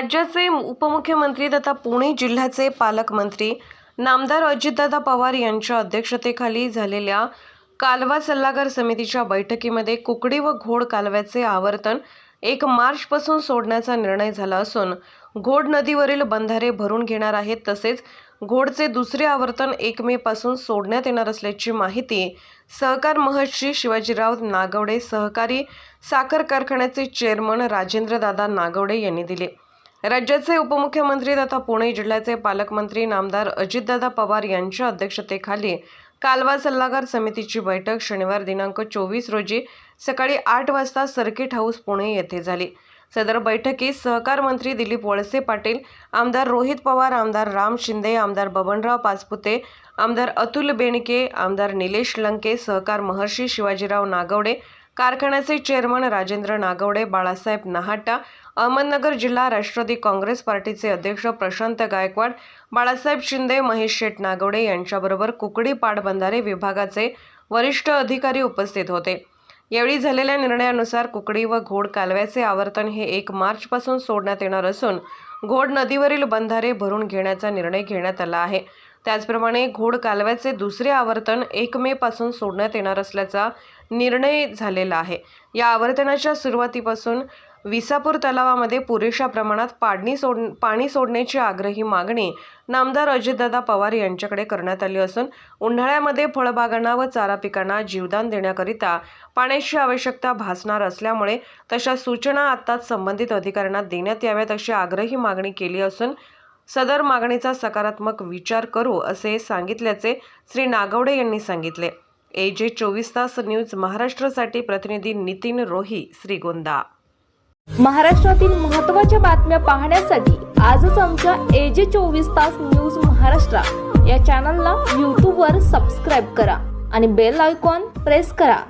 राज्याचे उपमुख्यमंत्री तथा पुणे जिल्ह्याचे पालकमंत्री नामदार अजितदादा पवार यांच्या अध्यक्षतेखाली झालेल्या कालवा सल्लागार समितीच्या बैठकीमध्ये कुकडी व घोड कालव्याचे आवर्तन एक मार्चपासून सोडण्याचा निर्णय झाला असून घोड नदीवरील बंधारे भरून घेणार आहेत तसेच घोडचे दुसरे आवर्तन एक मे पासून सोडण्यात येणार असल्याची माहिती सहकार महर्षी शिवाजीराव नागवडे सहकारी साखर कारखान्याचे चेअरमन राजेंद्रदादा नागवडे यांनी दिली. राज्याचे उपमुख्यमंत्री तथा पुणे जिल्ह्याचे पालकमंत्री नामदार अजितदादा पवार यांच्या अध्यक्षतेखाली कालवा सल्लागार समितीची बैठक शनिवार दिनांक चोवीस रोजी सकाळी आठ वाजता सर्किट हाऊस पुणे येथे झाली. सदर बैठकीत सहकार मंत्री दिलीप वळसे पाटील आमदार रोहित पवार आमदार राम शिंदे आमदार बबनराव पाचपुते आमदार अतुल बेणके आमदार निलेश लंके सहकार महर्षी शिवाजीराव नागवडे कारखान्याचे चेअरमन राजेंद्र नागवडे बाळासाहेब नहाटा अहमदनगर जिल्हा राष्ट्रवादी काँग्रेस पार्टीचे अध्यक्ष प्रशांत गायकवाड बाळासाहेब शिंदे महेश शेठ नागवडे यांच्याबरोबर कुकडी पाटबंधारे विभागाचे वरिष्ठ अधिकारी उपस्थित होते. यावेळी झालेल्या निर्णयानुसार कुकडी व घोड कालव्याचे आवर्तन हे एक मार्चपासून सोडण्यात येणार असून घोड नदीवरील बंधारे भरून घेण्याचा निर्णय घेण्यात आला आहे. त्याचप्रमाणे घोड कालव्याचे दुसरे आवर्तन एक मे पासून सोडण्यात येणार असल्याचा निर्णय झालेला आहे. या आवर्तनाच्या सुरुवातीपासून विसापूर तलावामध्ये पुरेशा प्रमाणात पाडणी सोड पाणी सोडण्याची आग्रही मागणी नामदार अजितदादा पवार यांच्याकडे करण्यात आली असून उन्हाळ्यामध्ये फळबागांना व चारा पिकांना जीवदान देण्याकरिता पाण्याची आवश्यकता भासणार असल्यामुळे तशा सूचना आत्ताच संबंधित अधिकाऱ्यांना देण्यात याव्यात अशी आग्रही मागणी मागणी केली असून सदर मागणीचा सकारात्मक विचार करू असे सांगितल्याचे श्री नागवडे यांनी सांगितले. ए जे चोवीस तास न्यूज महाराष्ट्रासाठी प्रतिनिधी नितीन रोही श्रीगोंदा. महाराष्ट्रातील महत्त्वाच्या बातम्या पाहण्यासाठी आजच आमच्या एजे चोवीस तास न्यूज महाराष्ट्र या चॅनलला यूट्यूबवर सबस्क्राईब करा आणि बेल आयकॉन प्रेस करा.